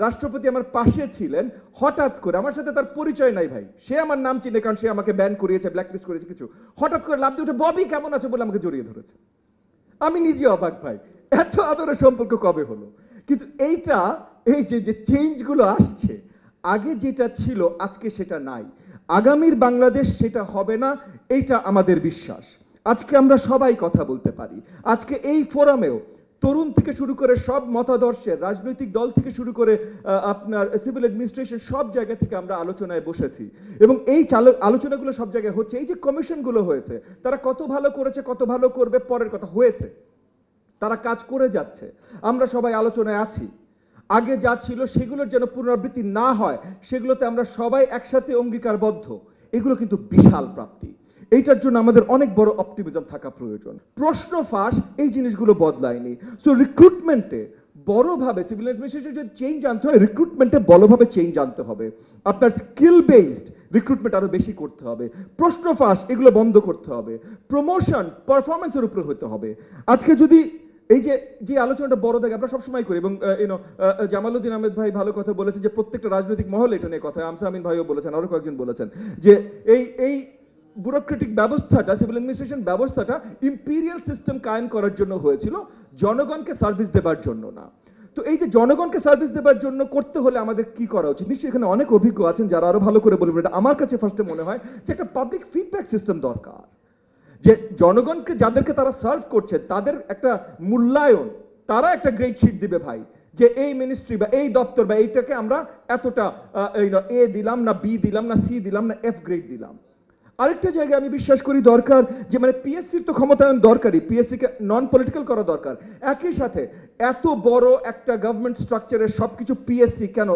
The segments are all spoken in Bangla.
রাষ্ট্রপতি আমার পাশে ছিলেন, হঠাৎ করে, আমার সাথে তার পরিচয় নাই ভাই। সে আমার নাম চিনে, কারণ সে আমাকে ব্যান করিয়েছে ব্ল্যাকলিস্ট করেছে কিছু। হঠাৎ করে লাভ দিয়ে উঠে, ববি কেমন আছে? বলে আমাকে জড়িয়ে ধরেছে। আমি নিজে অবাক ভাই, এত আদরের সম্পর্ক কবে হলো? কিন্তু এইটা, এই যে যে চেঞ্জগুলো আসছে, আগে যেটা ছিল, আজকে সেটা নাই। আগামীর বাংলাদেশ সেটা হবে না, এইটা আমাদের বিশ্বাস। আজকে আমরা সবাই কথা বলতে পারি। আজকে এই ফোরামেও তরুণ থেকে শুরু করে সব মতাদর্শের, রাজনৈতিক দল থেকে শুরু করে আপনার সিভিল অ্যাডমিনিস্ট্রেশন সব জায়গা থেকে আমরা আলোচনায় বসেছি। এবং এই আলোচনাগুলো সব জায়গায় হচ্ছে, এই যে কমিশনগুলো হয়েছে, তারা কত ভালো করেছে, কত ভালো করবে, পরের কথা হয়েছে। তারা কাজ করে যাচ্ছে। আমরা সবাই আলোচনায় আছি। আগে যা ছিল সেগুলোর যেন পুনরাবৃত্তি না হয়, সেগুলোতে আমরা সবাই একসাথে অঙ্গীকারবদ্ধ। এগুলো কিন্তু বিশাল প্রাপ্তি। এইটার জন্য আমাদের অনেক বড় অপটিমিজম থাকা প্রয়োজন। প্রশ্ন ফাঁস, এই জিনিসগুলো বদলায়নি। সো রিক্রুটমেন্টে বড়ভাবে সিভিল অ্যাডমিনিস্ট্রেশন যদি চেঞ্জ আনতে হয় রিক্রুটমেন্টে বড়ভাবে চেঞ্জ আনতে হবে। আপনার স্কিল বেসড রিক্রুটমেন্ট আরও বেশি করতে হবে। প্রশ্ন ফাঁস, এগুলো বন্ধ করতে হবে। প্রমোশন পারফরমেন্সের উপরে হতে হবে। আজকে যদি এই যে যে আলোচনাটা বড় থাকে আমরা সবসময় করি এবং ইউনো জামালউদ্দিন আহমেদ ভাই ভালো কথা বলেছেন যে প্রত্যেকটা রাজনৈতিক মহল এটা নিয়ে কথা। আমসা আমিন ভাইও বলেছেন, আরও কয়েকজন বলেছেন যে এই এই ব্যুরোক্রেটিক ব্যবস্থাটা সিভিল অ্যাডমিনিস্ট্রেশন ব্যবস্থাটা ইম্পিরিয়াল সিস্টেম কায়েম করার জন্য হয়েছিল, জনগণকে সার্ভিস দেবার জন্য না। তো এই যে জনগণকে সার্ভিস দেবার জন্য করতে হলে আমাদের কি করা উচিত? নিশ্চয়ই এখানে অনেক অভিজ্ঞ আছেন যারা আরও ভালো করে বলবেন। আমার কাছে ফার্স্টে মনে হয় যে একটা পাবলিক ফিডব্যাক সিস্টেম দরকার। যে জনগণকে যাদেরকে তারা সার্ভ করছে, তাদের একটা মূল্যায়ন, তারা একটা গ্রেড শিট দিবে ভাই। যে এই মিনিস্ট্রি বা এই দপ্তর বা এইটাকে আমরা এতটা এ দিলাম না বি দিলাম না সি দিলাম না এফ গ্রেড দিলাম। আরেকটা জায়গায় আমি বিশ্বাস করি দরকার যে মানে পিএসসির তো ক্ষমতায়ন দরকারই পিএসসি কে নন পলিটিক্যাল করা দরকার। একই সাথে এত বড় একটা গভর্নমেন্ট স্ট্রাকচারের সবকিছু পিএসসি কেন?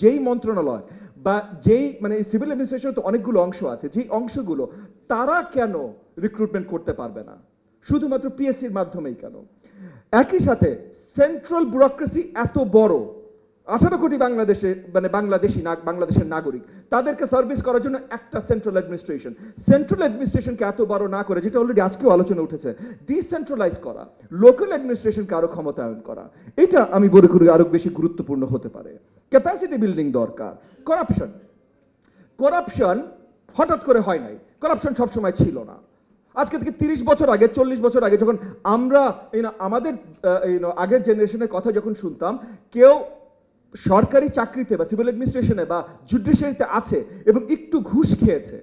যেই মন্ত্রণালয় বা যেই মানে সিভিল অ্যাডমিনিস্ট্রেশন তো অনেকগুলো অংশ আছে, যেই অংশগুলো তারা কেন রিক্রুটমেন্ট করতে পারবে না? শুধুমাত্র পিএসসির মাধ্যমেই কেন? একই সাথে সেন্ট্রাল ব্যুরোক্রেসি এত বড় আঠারো কোটি বাংলাদেশে মানে বাংলাদেশি বাংলাদেশের নাগরিক, তাদেরকে সার্ভিস করার জন্য একটা সেন্ট্রাল অ্যাডমিনিস্ট্রেশন সেন্ট্রাল অ্যাডমিনিস্ট্রেশনকে এত বড় না করে, যেটা অলরেডি আজকেও আলোচনা উঠেছে ডিসেন্ট্রালাইজ করা লোকাল অ্যাডমিনিস্ট্রেশনকে আরও ক্ষমতায়ন করা। এটা আমি মনে করি আরও বেশি গুরুত্বপূর্ণ হতে পারে। ক্যাপাসিটি বিল্ডিং দরকার। করাপশন করাপশন হঠাৎ করে হয় নাই। করাপশন সবসময় ছিল না। আজকে থেকে তিরিশ বছর আগে, চল্লিশ বছর আগে যখন আমরা আমাদের আগের জেনারেশনের কথা যখন শুনতাম, কেউ সরকারি চাকরিতে বা সিভিল অ্যাডমিনিস্ট্রেশনে বা জুডিশিয়ারিতে আছে এবং একটু ঘুষ খেয়েছে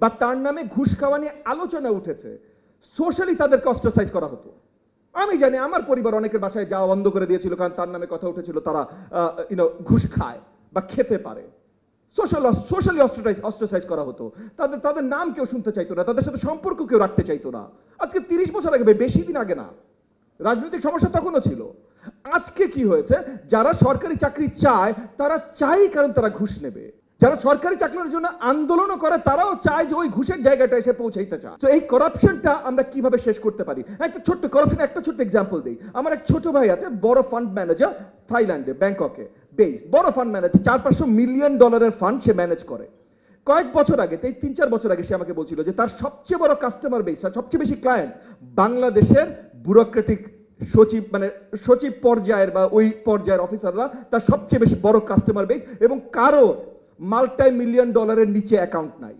বা তার নামে ঘুষ খাওয়া নিয়ে আলোচনা উঠেছে সোশ্যালি তাদেরকে অস্ট্রাসাইজ করা হতো। আমি জানি আমার পরিবার অনেকের বাসায় যাওয়া বন্ধ করে দিয়েছিল কারণ তার নামে কথা উঠেছিল, তারা ইউনো ঘুষ খায় বা খেতে পারে। সোশ্যাল সোশ্যালি অস্ট্রাইজ অস্ট্রাসাইজ করা হতো। তাদের তাদের নাম কেউ শুনতে চাইতো না, তাদের সাথে সম্পর্ক কেউ রাখতে চাইতো না। আজকে তিরিশ বছর আগে বেশি দিন আগে না, রাজনৈতিক সমস্যা তখনও ছিল। আজকে কি হয়েছে? যারা সরকারি চাকরি চায়, তারা চাই কারণ তারা ঘুষ নেবে। যারা সরকারি চাকরির জন্য আন্দোলনও করে, তারাও চায় যে ওই ঘুষের জায়গাটা এসে পৌঁছাইতে চায়। তো এই করাপশনটা আমরা কীভাবে শেষ করতে পারি? একটা ছোট্ট করাপশন একটা ছোট্ট এক্সাম্পল দিই। আমার এক ছোট ভাই আছে, বড় ফান্ড ম্যানেজার থাইল্যান্ডে, ব্যাংককে বেস বড় ফান্ড ম্যানেজার চার পাঁচশো মিলিয়ন ডলারের ফান্ড সে ম্যানেজ করে। কয়েক বছর আগে এই তিন চার বছর আগে সে আমাকে বলছিল যে তার সবচেয়ে বড় কাস্টমার বেস সবচেয়ে বেশি ক্লায়েন্ট বাংলাদেশের ব্যুরোক্রেটিক সচিব মানে সচিব পর্যায়ের বা ওই পর্যায়ের অফিসাররা তার সবচেয়ে বেশি বড় কাস্টমার বেস এবং কারও মাল্টাই মিলিয়ন ডলারের নিচে অ্যাকাউন্ট নাই।